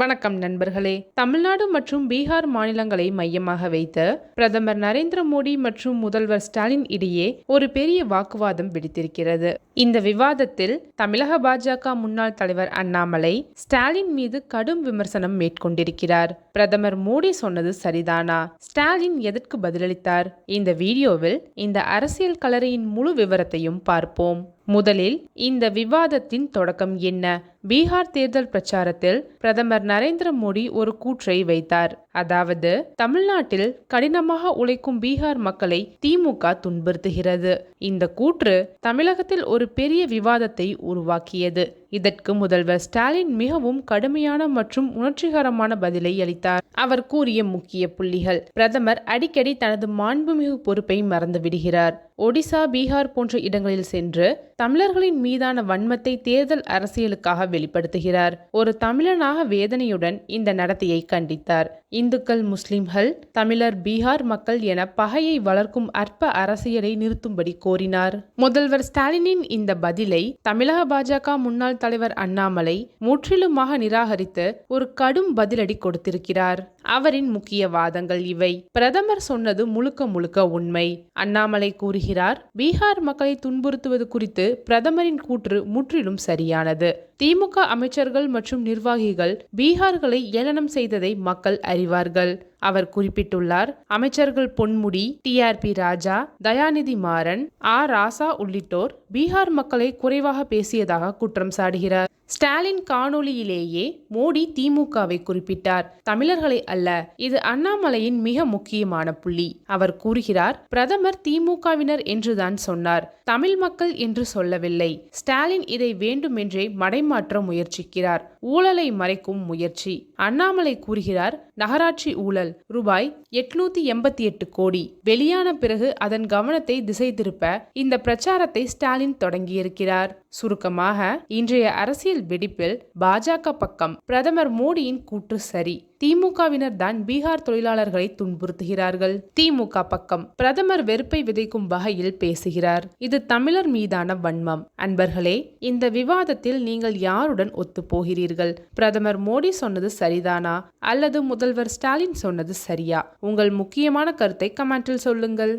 வணக்கம் நண்பர்களே. தமிழ்நாடு மற்றும் பீகார் மாநிலங்களை மையமாக வைத்து பிரதமர் நரேந்திர மோடி மற்றும் முதல்வர் ஸ்டாலின் இடையே ஒரு பெரிய வாக்குவாதம் வெடித்திருக்கிறது. இந்த விவாதத்தில் தமிழக பாஜக முன்னாள் தலைவர் அண்ணாமலை ஸ்டாலின் மீது கடும் விமர்சனம் மேற்கொண்டிருக்கிறார். பிரதமர் மோடி சொன்னது சரிதானா? ஸ்டாலின் எதற்கு பதிலளித்தார்? இந்த வீடியோவில் இந்த அரசியல் கலரையின் முழு விவரத்தையும் பார்ப்போம். முதலில் இந்த விவாதத்தின் தொடக்கம் என்ன? பீகார் தேர்தல் பிரச்சாரத்தில் பிரதமர் நரேந்திர மோடி ஒரு கூற்றை வைத்தார். அதாவது தமிழ்நாட்டில் கடினமாக உழைக்கும் பீகார் மக்களை திமுக துன்புறுத்துகிறது. இந்த கூற்று தமிழகத்தில் ஒரு பெரிய விவாதத்தை உருவாக்கியது. இதற்கு முதல்வர் ஸ்டாலின் மிகவும் கடுமையான மற்றும் உணர்ச்சிகரமான பதிலை அளித்தார். அவர் கூறிய முக்கிய புள்ளிகள் பிரதமர் அடிக்கடி தனது மாண்புமிகு பொறுப்பை மறந்து விடுகிறார் ஒடிசா பீகார் போன்ற இடங்களில் சென்று தமிழர்களின் மீதான வன்மத்தை தேர்தல் அரசியலுக்காக வெளிப்படுத்துகிறார். ஒரு தமிழனாக வேதனையுடன் இந்த நடத்தையை கண்டித்தார். இந்துக்கள் முஸ்லிம்கள் தமிழர் பீகார் மக்கள் என பகையை வளர்க்கும் அற்ப அரசியலை நிறுத்தும்படி கோரினார். முதல்வர் ஸ்டாலினின் இந்த பதிலை தமிழக பாஜக முன்னாள் தலைவர் அண்ணாமலை முற்றிலுமாக நிராகரித்து ஒரு கடும் பதிலடி கொடுத்திருக்கிறார். அவரின் முக்கிய வாதங்கள் இவை. பிரதமர் சொன்னது முழுக்க முழுக்க உண்மை. அண்ணாமலை கூறுகிறார் பீகார் மக்களை துன்புறுத்துவது குறித்து பிரதமரின் கூற்று முற்றிலும் சரியானது. திமுக அமைச்சர்கள் மற்றும் நிர்வாகிகள் பீகார்களை ஏளனம் செய்ததை மக்கள் அறிவார்கள். அவர் குறிப்பிட்டுள்ளார். அமைச்சர்கள் பொன்முடி டிஆர்பி ராஜா தயாநிதி மாறன் ஆ ராசா உள்ளிட்டோர் பீகார் மக்களை குறைவாக பேசியதாக குற்றம் சாடுகிறார். ஸ்டாலின் காணொளியிலேயே மோடி திமுகவை குறிப்பிட்டார். தமிழர்களை அல்ல இது அண்ணாமலையின் மிக முக்கியமான புள்ளி. அவர் கூறுகிறார் பிரதமர் திமுகவினர் என்றுதான் சொன்னார். தமிழ் மக்கள் என்று சொல்லவில்லை. ஸ்டாலின் இதை வேண்டுமென்றே மடைமாற்ற முயற்சிக்கிறார். ஊழலை மறைக்கும் முயற்சி. அண்ணாமலை கூறுகிறார் நகராட்சி ஊழல் ரூபாய் எட்நூத்தி எண்பத்தி எட்டு கோடி. வெளியான பிறகு அதன் கவனத்தை திசை திருப்ப இந்த பிரச்சாரத்தை ஸ்டாலின் தொடங்கியிருக்கிறார். சுருக்கமாக இன்றைய அரசியல் வெடிப்பில் பாஜக பக்கம் பிரதமர் மோடியின் கூற்று சரி. திமுகவினர் தான் பீகார் தொழிலாளர்களை துன்புறுத்துகிறார்கள். திமுக பக்கம் பிரதமர் வெறுப்பை விதைக்கும் வகையில் பேசுகிறார். இது தமிழர் மீதான வன்மம். அன்பர்களே இந்த விவாதத்தில் நீங்கள் யாருடன் ஒத்து போகிறீர்கள் பிரதமர் மோடி சொன்னது சரிதானா? அல்லது முதல்வர் ஸ்டாலின் சொன்னது சரியா? உங்கள் முக்கியமான கருத்தை கமெண்டில் சொல்லுங்கள்.